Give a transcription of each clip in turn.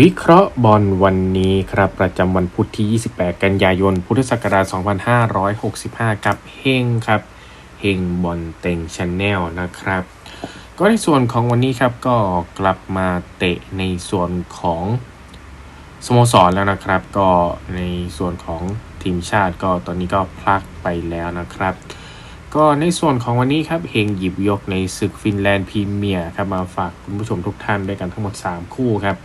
วิเคราะห์บอลวันนี้ครับ ประจำวันพุธที่ 28 กันยายน พุทธศักราช 2565 กับเฮงครับเฮงบอลเต็งชาแนลนะครับ ก็ในส่วนของวันนี้ครับก็กลับมาเตะในส่วนของสโมสรแล้วนะครับ ก็ในส่วนของทีมชาติก็ตอนนี้ก็พลักไปแล้วนะครับ ก็ในส่วนของวันนี้ครับเฮงหยิบยกในศึกฟินแลนด์พรีเมียร์ครับมาฝากคุณผู้ชมทุกท่านด้วยกันทั้งหมด 3 คู่ครับ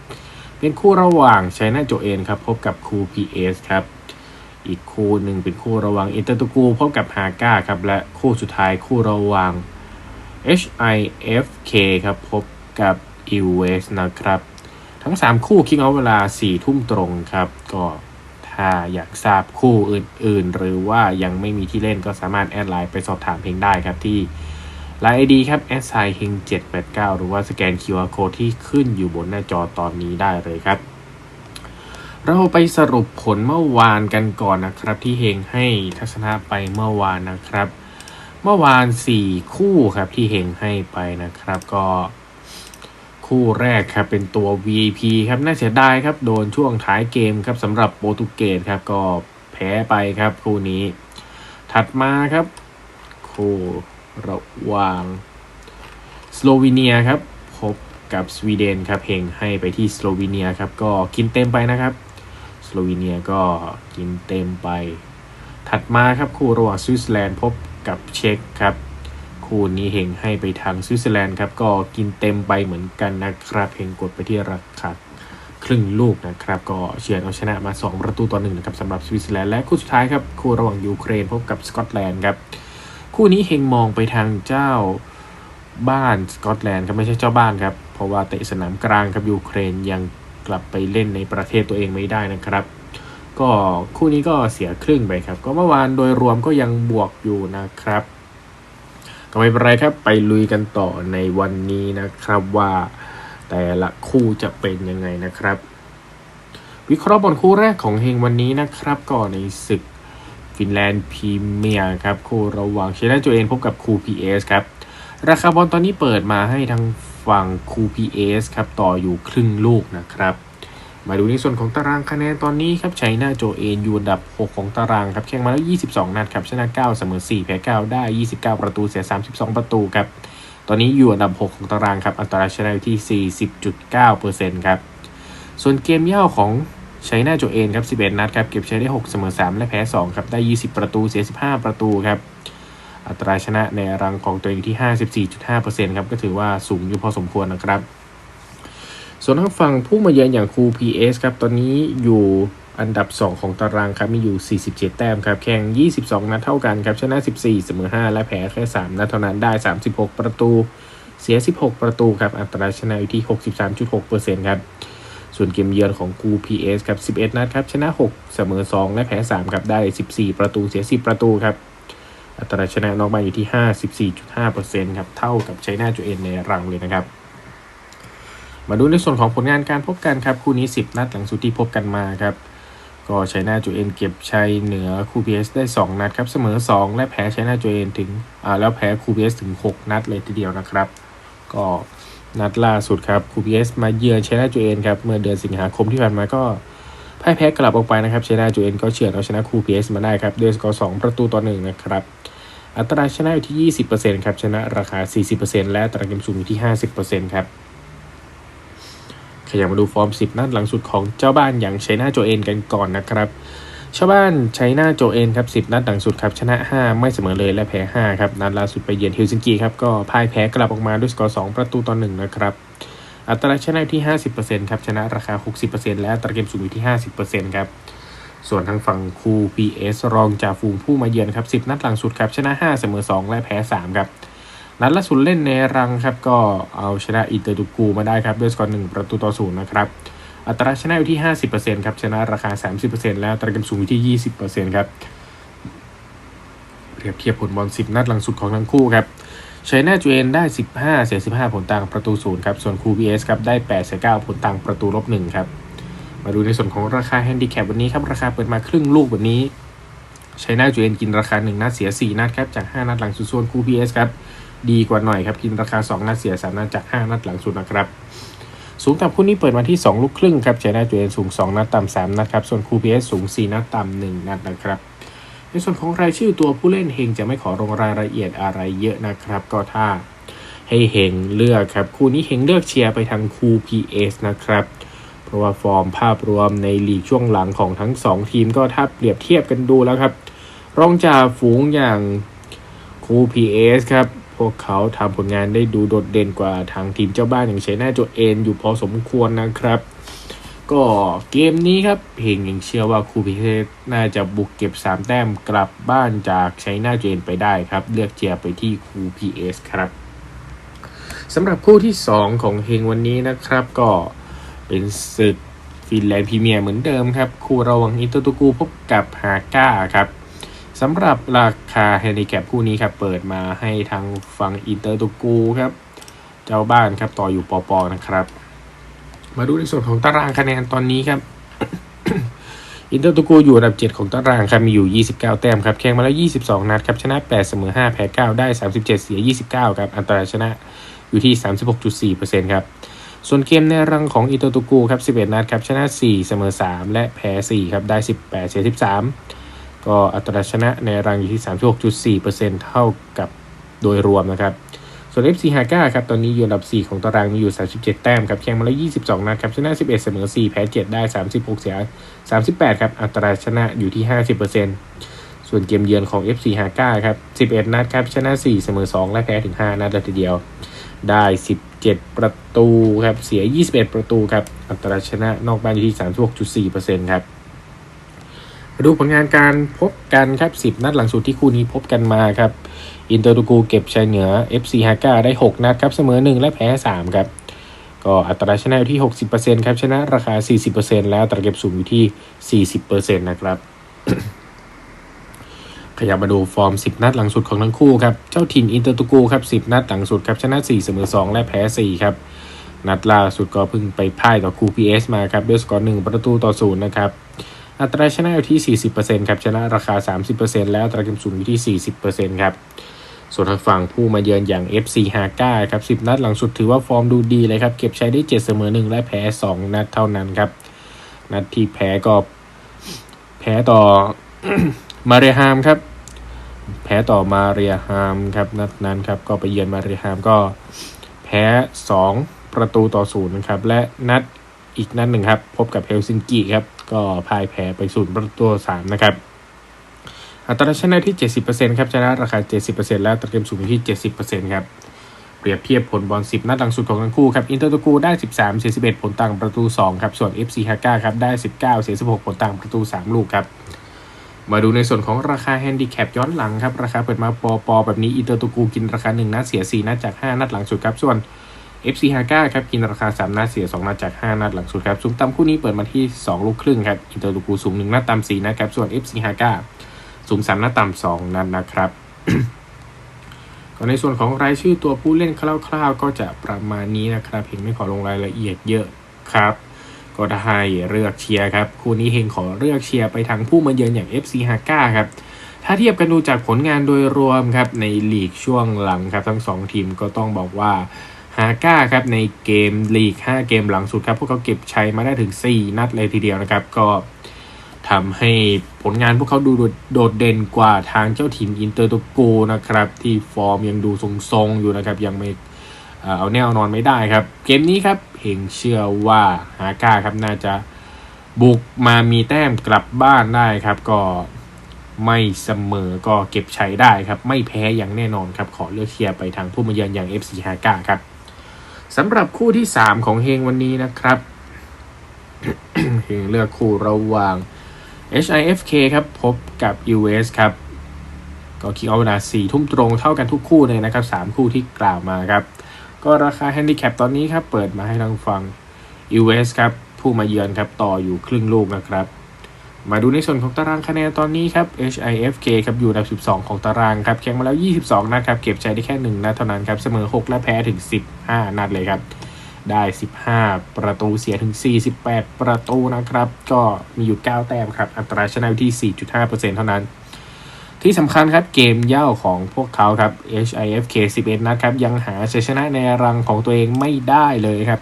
เป็นคู่ระหว่างไชน่าโจเอนครับพบกับคู PS ครับ อีกคู่หนึ่งเป็นคู่ระหว่างอินเตอร์ตูกูพบกับฮาก้าครับและคู่สุดท้ายคู่ระหว่าง HIFK ครับพบกับ e w e s นะครับ ทั้ง 3 คู่คิงเอาเวลา 4 ทุ่มตรงครับ ก็ถ้าอยากทราบคู่อื่น ๆ หรือว่ายังไม่มีที่เล่นก็สามารถแอดไลน์ไปสอบถามเพลงได้ครับที่ ลน์ไอดีครับ s i h e n 789 หรือว่าสแกน QR Code ที่ขึ้นอยู่บนหน้าจอตอนนี้ได้เลยครับ เราไปสรุปผลเมื่อวานกันก่อนนะครับ ที่เฮงให้ทัศนะไปเมื่อวานนะครับ เมื่อวาน 4 คู่ครับที่เฮงให้ไปนะครับก็คู่แรกครับเป็นตัว VIP ครับน่าเสียดายครับโดนช่วงท้ายเกมครับสำหรับโปรตุเกสครับก็แพ้ไปครับคู่นี้ ถัดมาครับ คู่ ระหว่างสโลวีเนียครับ พบกับสวีเดนครับเฮงให้ไปที่สโลวีเนียครับ ก็กินเต็มไปนะครับ สโลวีเนียก็กินเต็มไป ถัดมาครับคู่ระหว่างสวิตเซอร์แลนด์พบกับเช็กครับ คู่นี้เฮงให้ไปทางสวิตเซอร์แลนด์ครับก็กินเต็มไปเหมือนกันนะครับเฮงกดไปที่ราคาครึ่งลูกนะครับ ก็เฉือนเอาชนะมา 2 ประตูต่อหนึ่งนะครับสำหรับสวิตเซอร์แลนด์และคู่สุดท้ายครับ คู่ระหว่างยูเครนพบกับสกอตแลนด์ครับ คู่นี้เฮงมองไปทางเจ้าบ้านสกอตแลนด์ครับไม่ใช่เจ้าบ้านครับ เพราะว่าเตะสนามกลางครับยูเครนยังกลับไปเล่นในประเทศตัวเองไม่ได้นะครับ ก็คู่นี้ก็เสียครึ่งไปครับ ก็เมื่อวานโดยรวมก็ยังบวกอยู่นะครับ ก็ไม่เป็นไรครับไปลุยกันต่อในวันนี้นะครับว่าแต่ละคู่จะเป็นยังไงนะครับ วิเคราะห์บอลคู่แรกของเฮงวันนี้นะครับ ก็ในศึก ฟินแลนด์พรีเมียร์ครับคู่ระหว่างเชนาโจเอนพบกับคูพีเอสครับราคาบอลตอนนี้เปิดมาให้ทางฝั่งคูพีเอสครับต่ออยู่ครึ่งลูกนะครับ มาดูในส่วนของตารางคะแนนตอนนี้ครับชัยนาโจเอนอยู่อันดับ 6 ของตารางครับแข่งมาแล้ว 22 นัดครับชนะ 9 เสมอ 4 แพ้ 9 ได้ 29 ประตูเสีย 32 ประตูครับตอนนี้อยู่อันดับ 6 ของตารางครับอัตราชนะอยู่ที่ 40.9%ครับส่วนเกมเย่าของ ชัยนาโจเอนครับ11 นัดครับเก็บใช้ได้ 6 เสมอ 3 และแพ้ 2 ครับ ได้ 20 ประตูเสีย 15 ประตูครับ อัตราชนะในรังของตัวเองที่ 54.5%ครับ ก็ถือว่าสูงอยู่พอสมควรนะครับ ส่วนทางฝั่งผู้มาเยือนอย่างครู PS ครับ ตอนนี้อยู่อันดับ 2 ของตารางครับมีอยู่ 47 แต้มครับ แข่ง 22 นัดเท่ากันครับ ชนะ 14 เสมอ 5 และแพ้แค่ 3 นัดเท่านั้นได้ 36 ประตู เสีย 16 ประตูครับ อัตราชนะอยู่ที่ 63.6%ครับ ส่วนเกมเยือนของกู PS ครับ 11 นัดครับ ชนะ 6 เสมอ 2 และแพ้ 3 ครับ ได้ 14 ประตูเสีย 10 ประตูครับ อัตราชนะนอกบ้านอยู่ที่ 54.5%ครับ เท่ากับไชน่าจูเอ็นในรังเลยนะครับ มาดูในส่วนของผลงานการพบกันครับ คู่นี้ 10 นัดหลังสุดที่พบกันมาครับ ก็ไชน่าจูเอ็นเก็บชัยเหนือคู PS ได้ 2 นัดครับ เสมอ 2 และแพ้ไชน่าจูเอ็นถึง อ่า แล้วแพ้คู PS ถึง 6 นัดเลยทีเดียวนะครับ ก็ นัดล่าสุดครับคู PS มาเยือนเชนาจูเอ็นครับเมื่อเดือนสิงหาคมที่ผ่านมาก็พ่ายแพ้กลับออกไปนะครับเชนาจูเอ็นก็เฉือนเอาชนะคู PS มาได้ครับด้วยสกอร์2ประตูต่อหนึ่งนะครับอัตราชนะอยู่ที่ 20%ครับชนะราคา 40%และอัตราเกมสูงอยู่ที่ 50%ครับขยับมาดูฟอร์ม 10 นัดหลังสุดของเจ้าบ้านอย่างไชน่าโจเอนกันก่อนนะครับ ชาวบ้านไชน่าโจเอนครับ10นัดหลังสุดครับชนะ 5 ไม่เสมอเลยและแพ้ 5 ครับนัดล่าสุดไปเยือนเฮลซิงกิครับก็พ่ายแพ้กลับออกมาด้วยสกอร์ 2 ประตูต่อ1นะครับอัตราชนะอยู่ที่ 50%ครับชนะราคา 60%และอัตราเกมสูงอยู่ที่ 50%ครับส่วนทางฝั่งคู PS รองจากฝูงผู้มาเยือนครับ 10 นัดหลังสุดครับชนะ 5 เสมอ 2 และแพ้ 3 ครับนัดล่าสุดเล่นในรังครับก็เอาชนะอินเตอร์ดูกูมาได้ครับด้วยสกอร์1ประตูต่อ0นะครับ อัตราชนะอยู่ที่ 50%ครับชนะราคา 30%และอัตราเกมสูงอยู่ที่ 20%ครับเปรียบเทียบผลบอล 10 นัดหลังสุดของทั้งคู่ครับชัยนาจูเอนได้ 15 เสีย 15 ผลต่างประตูศูนย์ครับ ส่วนคู BS ครับได้ 8 เสีย 9 ผลต่างประตูลบ1ครับ มาดูในส่วนของราคาแฮนดิแคปวันนี้ครับ ราคาเปิดมาครึ่งลูกวันนี้ชัยนาจูเอนกินราคา 1 นัดเสีย 4 นัดครับ จาก 5 นัดหลังสุดส่วนคู BS ครับ ดีกว่าหน่อยครับ กินราคา 2 นัดเสีย 3 นัดจาก 5 นัดหลังสุดนะครับ สูงต่ำคู่นี้เปิดมาที่ 2 ลูกครึ่งครับเชนะตัวเองสูง 2 นัดต่ำ3นัดครับ ส่วนคูพีเอสสูง 4 นัดต่ำ1นัดนะครับ ในส่วนของรายชื่อตัวผู้เล่นเฮงจะไม่ขอลงรายละเอียดอะไรเยอะนะครับ ก็ถ้าให้เฮงเลือกครับ คู่นี้เฮงเลือกเชียร์ไปทางคู PS นะครับ เพราะว่าฟอร์มภาพรวมในลีกช่วงหลังของทั้ง 2 ทีมก็ถ้าเปรียบเทียบกันดูแล้วครับ รองจ่าฝูงอย่างคู PS ครับ พวกเขาทำผลงานได้ดูโดดเด่นกว่าทางทีมเจ้าบ้านอย่างเชน่าโจเอนอยู่พอสมควรนะครับ ก็เกมนี้ครับเฮงยังเชื่อว่าคูพิเศษน่าจะบุกเก็บ 3 แต้มกลับบ้านจากไชน่าเจนไปได้ครับ เลือกเจียร์ไปที่คูพีเอสครับสำหรับคู่ที่ 2 ของเฮงวันนี้นะครับก็เป็นศึกฟินแลนด์พรีเมียร์เหมือนเดิมครับ คู่ระหว่างอิตตุกูพบกับฮาก้าครับ สำหรับราคาแฮนดิแคปคู่นี้ครับ เปิดมาให้ทางฝั่งอินเตอร์ตูกูครับ เจ้าบ้านครับต่ออยู่ปอปอนะครับ มาดูในส่วนของตารางคะแนนตอนนี้ครับ อินเตอร์ตูกูอยู่อันดับ 7 ของตารางครับมีอยู่ 29 แต้มครับแข่งมาแล้ว 22 นัดครับชนะ 8 เสมอ 5 แพ้ 9 ได้ 37 เสีย 29 ครับอัตราชนะอยู่ที่ 36.4%ครับส่วนเกมในรังของอินเตอร์ตูกูครับ 11 นัดครับชนะ 4 เสมอ 3 และแพ้ 4 ครับได้ 18 เสีย 13 ก็อัตราชนะในรังอยู่ที่ 36.4%เท่ากับโดยรวมนะครับ ส่วน FC ฮาก้าครับ ตอนนี้อยู่อันดับ 4 ของตารางมีอยู่ 37 แต้มครับแข่งมาแล้ว 22 นัดครับ ชนะ 11 เสมอ 4 แพ้ 7 ได้ 36 เสีย 38 ครับ อัตราชนะอยู่ที่ 50%ส่วนเกมเยือนของ FC ฮาก้าครับ 11 นัดครับ ชนะ 4 เสมอ 2 และแพ้ถึง 5 นัดเลยทีเดียว ได้ 17 ประตูครับ เสีย 21 ประตูครับ อัตราชนะนอกบ้านอยู่ที่ 36.4%ครับ มาดูผลงานการพบกันครับ 10 นัดหลังสุดที่คู่นี้พบกันมาครับ อินเตอร์ตูกูเก็บชัยเหนือ FC ฮาก้าได้ 6 นัดครับ เสมอ 1 และแพ้ 3 ครับ ก็อัตราชนะอยู่ที่ 60%ครับ ชนะราคา 40%แล้วอัตราเก็บสูงอยู่ที่ 40%นะครับ ขยับมาดูฟอร์ม 10 นัดหลังสุดของทั้งคู่ครับ เจ้าถิ่นอินเตอร์ตูกูครับ 10 นัดหลังสุดครับ ชนะ 4 เสมอ 2 และแพ้ 4 ครับ นัดล่าสุดก็เพิ่งไปพ่ายต่อคูพีเอสมาครับด้วยสกอร์1ประตูต่อ0นะครับ อัตราชนะอยู่ที่ 40%ครับชนะราคา 30%แล้วอัตราเก็บสูงอยู่ที่ 40%ครับส่วนทางฝั่งผู้มาเยือนอย่าง FC ฮาก้าครับ 10 นัดหลังสุดถือว่าฟอร์มดูดีเลยครับ เก็บใช้ได้ 7 เสมอ 1 และแพ้ 2 นัดเท่านั้นครับ นัดที่แพ้ก็แพ้ต่อมาเรียฮามครับ แพ้ต่อมาเรียฮามครับ นัดนั้นครับ ก็ไปเยือนมาเรียฮามก็แพ้ 2 ประตูต่อศูนย์นะครับ และนัดอีกนัดหนึ่งครับ พบกับเฮลซิงกิครับ ก็พ่ายแพ้ไปศูนย์ประตูสามนะครับอัตราชนะที่ 70%ครับชนะราคา 70%แล้วตราเกมสูงอยู่ที่ 70%ครับเปรียบเทียบผลบอล 10 นัดหลังสุดของทั้งคู่ครับอินเตอร์ตูกูได้ 13 เสีย 11 ผลต่างประตู 2 ครับ ส่วน FC ฮาก้าครับได้ 19 เสีย 16 ผลต่างประตู 3 ลูกครับ มาดูในส่วนของราคาแฮนดิแคปย้อนหลังครับ ราคาเปิดมาปอปอแบบนี้อินเตอร์ตูกูกินราคา 1 นัดเสีย 4 นัดจาก 5 นัดหลังสุดครับ ส่วน FC ฮาก้าครับกินราคา 3 นัดเสีย 2 นัดจาก 5 นัดหลังสุดครับสูงต่ำคู่นี้เปิดมาที่ 2 ลูกครึ่งครับอินเตอร์ตูกูสูง1นัดต่ำ4นัดครับส่วน FC ฮาก้าสูงสามน้าต่ำสองนั่นะครับก็ในส่วนของรายชื่อตัวผู้เล่นคร่าวๆ ก็จะประมาณนี้นะครับเฮงไม่ขอลงรายละเอียดเยอะครับก็ได้เลือกเชียร์ครับคู่นี้เฮงขอเลือกเชียร์ไปทางผู้มาเยือนอย่าง FC ฮาก้าครับถ้าเทียบกันดูจากผลงานโดยรวมครับในลีกช่วงหลังครับทั้งสองทีมก็ต้องบอกว่า ฮาก้าครับในเกมลีก 5 เกมหลังสุดครับ พวกเขาเก็บชัยมาได้ถึง 4 นัดเลยทีเดียวนะครับ ก็ทำให้ผลงานพวกเขาดูโดดเด่นกว่าทางเจ้าทีมอินเตอร์โตโกนะครับ ที่ฟอร์มยังดูทรงๆอยู่นะครับ ยังไม่เอาแนวนอนไม่ได้ครับ เกมนี้ครับเฮงเชื่อว่าฮาก้าครับน่าจะบุกมามีแต้มกลับบ้านได้ครับ ก็ไม่เสมอก็เก็บใชัยได้ครับ ไม่แพ้อย่างแน่นอนครับ ขอเลือกเชียร์ไปทางผู้มาเยือนอย่าง FC ฮาก้าครับ สำหรับคู่ที่ 3 ของเฮงวันนี้นะครับเฮงเลือกคู่ระหว่าง HIFK ครับ พบกับ US ครับ ก็คิกเอาเวลา4ทุ่มตรงเท่ากันทุกคู่เลยนะครับ 3 คู่ที่กล่าวมาครับ ก็ราคาแฮนดิแคปตอนนี้ครับ เปิดมาให้ทางฝั่ง US ครับ ผู้มาเยือนครับ ต่ออยู่ครึ่งลูกนะครับ มาดูในส่วนของตารางคะแนนตอนนี้ครับ HIFK ครับอยู่อันดับ 12 ของตารางครับแข่งมาแล้ว 22 นัดครับเก็บชัยได้แค่ 1 นัดเท่านั้นครับเสมอ 6 และแพ้ถึง 15 นัดเลยครับได้ 15 ประตูเสียถึง 48 ประตูนะครับ ก็มีอยู่ 9 แต้มครับ อัตราชนะอยู่ที่ 4.5%เท่านั้น ที่สำคัญครับเกมเย่าของพวกเขาครับ HIFK 11 นัดครับ ยังหาชัยชนะในรังของตัวเองไม่ได้เลยครับ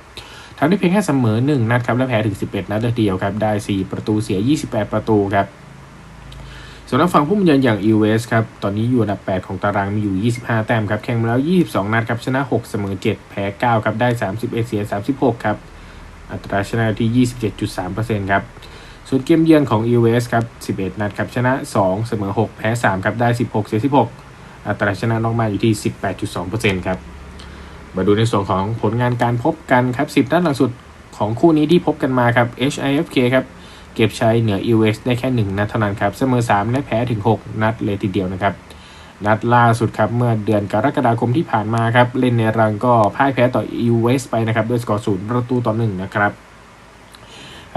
ทำได้เพียงแค่เสมอ 1 นัดครับและแพ้ถึง 11 นัดเลยทีเดียวครับได้ 4 ประตูเสีย 28 ประตูครับส่วนทางฝั่งผู้บรรยายอย่างอีเวสครับ ตอนนี้อยู่อันดับ 8 ของตารางมีอยู่ 25 แต้มครับ แข่งมาแล้ว 22 นัดครับ ชนะ 6 เสมอ 7 แพ้ 9 ครับ ได้ 31 เสีย 36 ครับ อัตราชนะที่ 27.3%ครับ ส่วนเกมเยือนของ e w s ครับ 11 นัดครับ ชนะ 2 เสมอ 6 แพ้ 3 ครับ ได้ 16 เสีย 16 อัตราชนะนอกมาอยู่ที่ 18.2%ครับ มาดูในส่วนของผลงานการพบกันครับ10นัดหลังสุดของคู่นี้ที่พบกันมาครับ HIFK ครับเก็บชัยเหนือ e w s ได้แค่ 1 นัดเท่านั้นครับ เสมอ 3 และแพ้ถึง 6 นัดเลยทีเดียวนะครับ นัดล่าสุดครับ เมื่อเดือนกรกฎาคมที่ผ่านมาครับ เล่นในรังก็พ่ายแพ้ต่อ e w s ไปนะครับ ด้วยสกอร์ศูนย์ประตูต่อ1นะครับ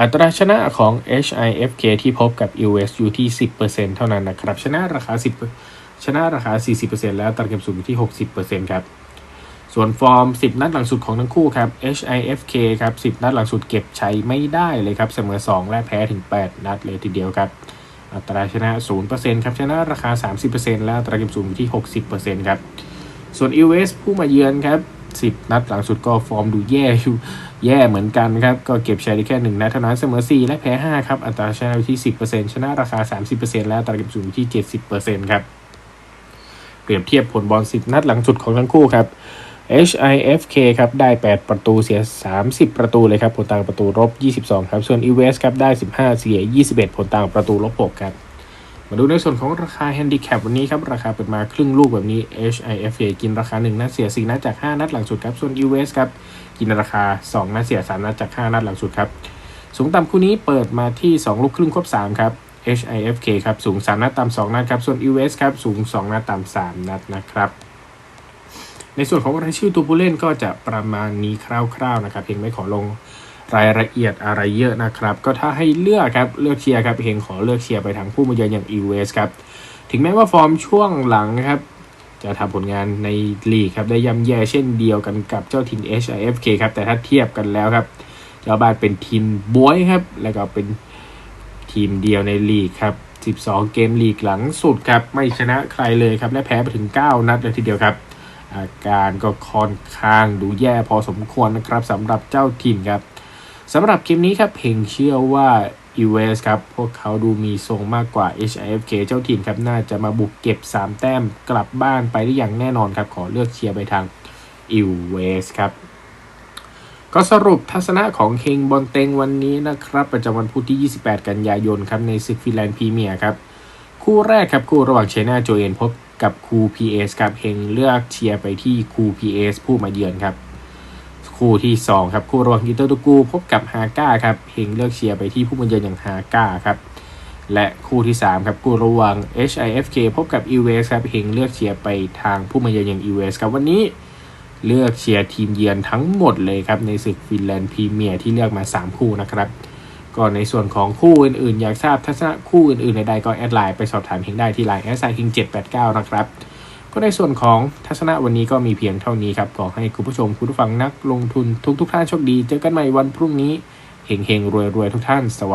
อัตราชนะของ HIFK ที่พบกับ US อยู่ที่ 10%เท่านั้นนะครับ ชนะราคา 10 ชนะราคา 40%แล้วตราเก็บสูงอยู่ที่ 60%ครับ ส่วนฟอร์ม 10 นัดหลังสุดของทั้งคู่ครับ HIFK ครับ 10 นัดหลังสุดเก็บใชัยไม่ได้เลยครับ เสมอ 2 และแพ้ถึง 8 นัดเลยทีเดียวครับ อัตราชนะ 0%ครับ ชนะราคา 30%แล้วตราเก็บสูงอยู่ที่ 60%ครับ ส่วน US ผู้มาเยือนครับ 10 นัดหลังสุดก็ฟอร์มดูแย่อยู่แย่เหมือนกันครับ ก็เก็บใชัยได้แค่ 1 นัดเท่านั้น เสมอ 4 และแพ้ 5 ครับ อัตราชนะอยู่ที่ 10%ชนะราคา 30%แล้วตราเก็บสูงอยู่ที่ 70%ครับ เปรียบเทียบผลบอล 10 นัดหลังสุดของทั้งคู่ครับ HIFK ครับได้ 8 ประตูเสีย 30 ประตูเลยครับผลต่างประตูลบ22 ครับส่วน EWS ครับได้ 15 เสีย 21 ผลต่างประตูลบ6ครับมาดูในส่วนของราคาแฮนดิแคปวันนี้ครับราคาเปิดมาครึ่งลูกแบบนี้ HIFK กินราคา 1 นัดเสีย 4 นัดจาก 5 นัดหลังสุดครับส่วน EWS ครับกินราคา 2 นัดเสีย 3 นัดจาก 5 นัดหลังสุดครับสูงต่ำคู่นี้เปิดมาที่ 2 ลูกครึ่งครบ3ครับ HIFK ครับสูง 3 นัดต่ำ2นัดครับส่วน EWS ครับสูง 2 นัดต่ำ3นัดนะครับ ในส่วนของรายชื่อตัวผู้เล่นก็จะประมาณนี้คร่าวๆนะครับเพียงไม่ขอลงรายละเอียดอะไรเยอะนะครับ ก็ถ้าให้เลือกครับเลือกเชียร์ครับเพียงขอเลือกเชียร์ไปทางผู้มาเยือนอย่าง e w s ครับถึงแม้ว่าฟอร์มช่วงหลังครับจะทำผลงานในลีกครับได้ย่ำแย่เช่นเดียวกันกับเจ้าถิ่น HIFK ครับแต่ถ้าเทียบกันแล้วครับเจ้าบ้านเป็นทีมบวยครับ แล้วก็เป็นทีมเดียวในลีกครับ 12 เกมลีกหลังสุดครับ ไม่ชนะใครเลยครับ และแพ้ไปถึง 9 นัดเลยทีเดียวครับ อาการก็ค่อนข้างดูแย่พอสมควรนะครับสำหรับเจ้าทีมครับสำหรับเกมนี้ครับเพงเชื่อว่า e w s ครับ พวกเขาดูมีทรงมากกว่า HIFK เจ้าทีมครับ น่าจะมาบุกเก็บ 3 แต้มกลับบ้านไปได้อย่างแน่นอนครับ ขอเลือกเชียร์ไปทาง e w s ครับ ก็สรุปทัศนะของเคงบอลเต็งวันนี้นะครับ ประจำวันพุธที่ 28 กันยายนครับ ในศึกฟินแลนด์พรีเมียร์ครับ คู่แรกครับ คู่ระหว่างเชน่าโจเอนพบ กับคู PS ครับเฮงเลือกเชียร์ไปที่คู PS ผู้มาเยือนครับ คู่ที่ 2 ครับ คู่ระหว่างกิเตอร์ตูกู พบกับฮาก้าครับเฮงเลือกเชียร์ไปที่ผู้มาเยือนอย่างฮาก้าครับและคู่ที่ 3 ครับคู่ระหว่าง HIFK พบกับ e w s ครับเฮงเลือกเชียร์ไปทางผู้มาเยือนอย่าง e w s ครับวันนี้เลือกเชียร์ทีมเยือนทั้งหมดเลยครับในศึกฟินแลนด์พรีเมียร์ที่เลือกมา 3 คู่นะครับ ก็ในส่วนของคู่อื่นๆ อยากทราบทัศนะคู่อื่นๆใดๆก็แอดไลน์ไปสอบถามเฮงได้ที่ไลน์แอสไซคิง789นะครับ ก็ในส่วนของทัศนะวันนี้ก็มีเพียงเท่านี้ครับ ขอให้คุณผู้ชมคุณผู้ฟังนักลงทุนทุกๆท่านโชคดี เจอกันใหม่วันพรุ่งนี้เฮงๆรวยๆทุกท่านสวัสดี